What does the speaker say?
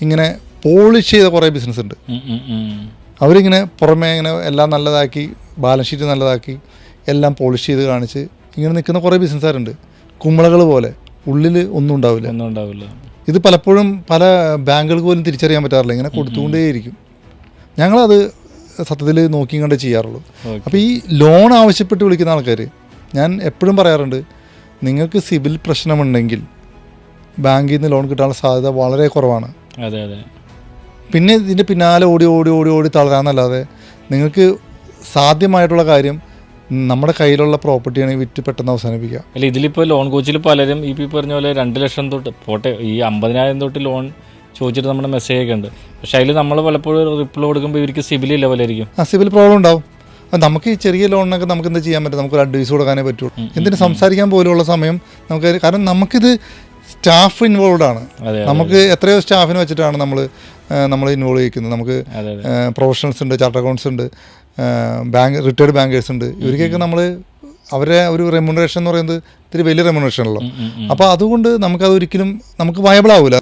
ഇങ്ങനെ പോളിഷ് ചെയ്ത കുറേ ബിസിനസ് ഉണ്ട്. അവരിങ്ങനെ പുറമേ ഇങ്ങനെ എല്ലാം നല്ലതാക്കി ബാലൻസ് ഷീറ്റ് നല്ലതാക്കി എല്ലാം പോളിഷ് ചെയ്ത് കാണിച്ച് ഇങ്ങനെ നിൽക്കുന്ന കുറേ ബിസിനസ്സുകാരുണ്ട് കുമ്പളകൾ പോലെ. ഉള്ളിൽ ഒന്നും ഉണ്ടാവില്ല. ഒന്നും ഉണ്ടാവില്ല. ഇത് പലപ്പോഴും പല ബാങ്കുകൾക്ക് പോലും തിരിച്ചറിയാൻ പറ്റാറില്ല. ഇങ്ങനെ കൊടുത്തുകൊണ്ടേയിരിക്കും. ഞങ്ങളത് സത്യത്തിൽ നോക്കി കണ്ടേ ചെയ്യാറുള്ളൂ. അപ്പോൾ ഈ ലോൺ ആവശ്യപ്പെട്ട് വിളിക്കുന്ന ആൾക്കാർ ഞാൻ എപ്പോഴും പറയാറുണ്ട് നിങ്ങൾക്ക് സിബിൽ പ്രശ്നമുണ്ടെങ്കിൽ ബാങ്കിൽ നിന്ന് ലോൺ കിട്ടാനുള്ള സാധ്യത വളരെ കുറവാണ്. അതെ അതെ. പിന്നെ ഇതിന്റെ പിന്നാലെ ഓടി ഓടി ഓടി ഓടി തളരാന്നല്ലാതെ നിങ്ങൾക്ക് സാധ്യമായിട്ടുള്ള കാര്യം നമ്മുടെ കയ്യിലുള്ള പ്രോപ്പർട്ടിയാണ് വിറ്റ് പെട്ടെന്ന് അവസാനിപ്പിക്കുക. അല്ല ഇതിലിപ്പോൾ ലോൺ കോച്ചിൽ പലരും ഈ പറഞ്ഞ പോലെ രണ്ട് ലക്ഷം തൊട്ട് പോട്ടെ ഈ അമ്പതിനായിരം തൊട്ട് ലോൺ ചോദിച്ചിട്ട് നമ്മുടെ മെസ്സേജ് ഒക്കെ ഉണ്ട്. പക്ഷെ അതിൽ നമ്മൾ പലപ്പോഴും റിപ്ലൈ കൊടുക്കുമ്പോൾ ഇവർക്ക് സിബിൽ ലെവലായിരിക്കും ആ സിബിൽ പ്രോബ്ലം ഉണ്ടാവും. അപ്പം നമുക്ക് ഈ ചെറിയ ലോണിനൊക്കെ നമുക്ക് എന്താ ചെയ്യാൻ പറ്റും? നമുക്ക് ഒരു അഡ്വൈസ് കൊടുക്കാനേ പറ്റുള്ളൂ. എന്തിനു സംസാരിക്കാൻ പോലുള്ള സമയം നമുക്ക് കാരണം നമുക്കിത് സ്റ്റാഫ് ഇൻവോൾവ് ആണ്. നമുക്ക് എത്രയോ സ്റ്റാഫിനെ വെച്ചിട്ടാണ് നമ്മൾ നമ്മൾ ഇൻവോൾവ് ചെയ്യിക്കുന്നത്. നമുക്ക് പ്രൊഫഷണൽസ് ഉണ്ട് ചാർട്ടർ അക്കൗണ്ട്സ് ഉണ്ട് ബാങ്ക് റിട്ടയർഡ് ബാങ്കേഴ്സ് ഉണ്ട്. ഇവർക്കൊക്കെ നമ്മൾ അവരെ ഒരു റെമ്യൂണറേഷൻ എന്ന് പറയുന്നത് ഇത്തിരി വലിയ റെമ്യൂണറേഷൻ ആണല്ലോ. അപ്പോൾ അതുകൊണ്ട് നമുക്കത് ഒരിക്കലും നമുക്ക് വയബിൾ ആവില്ല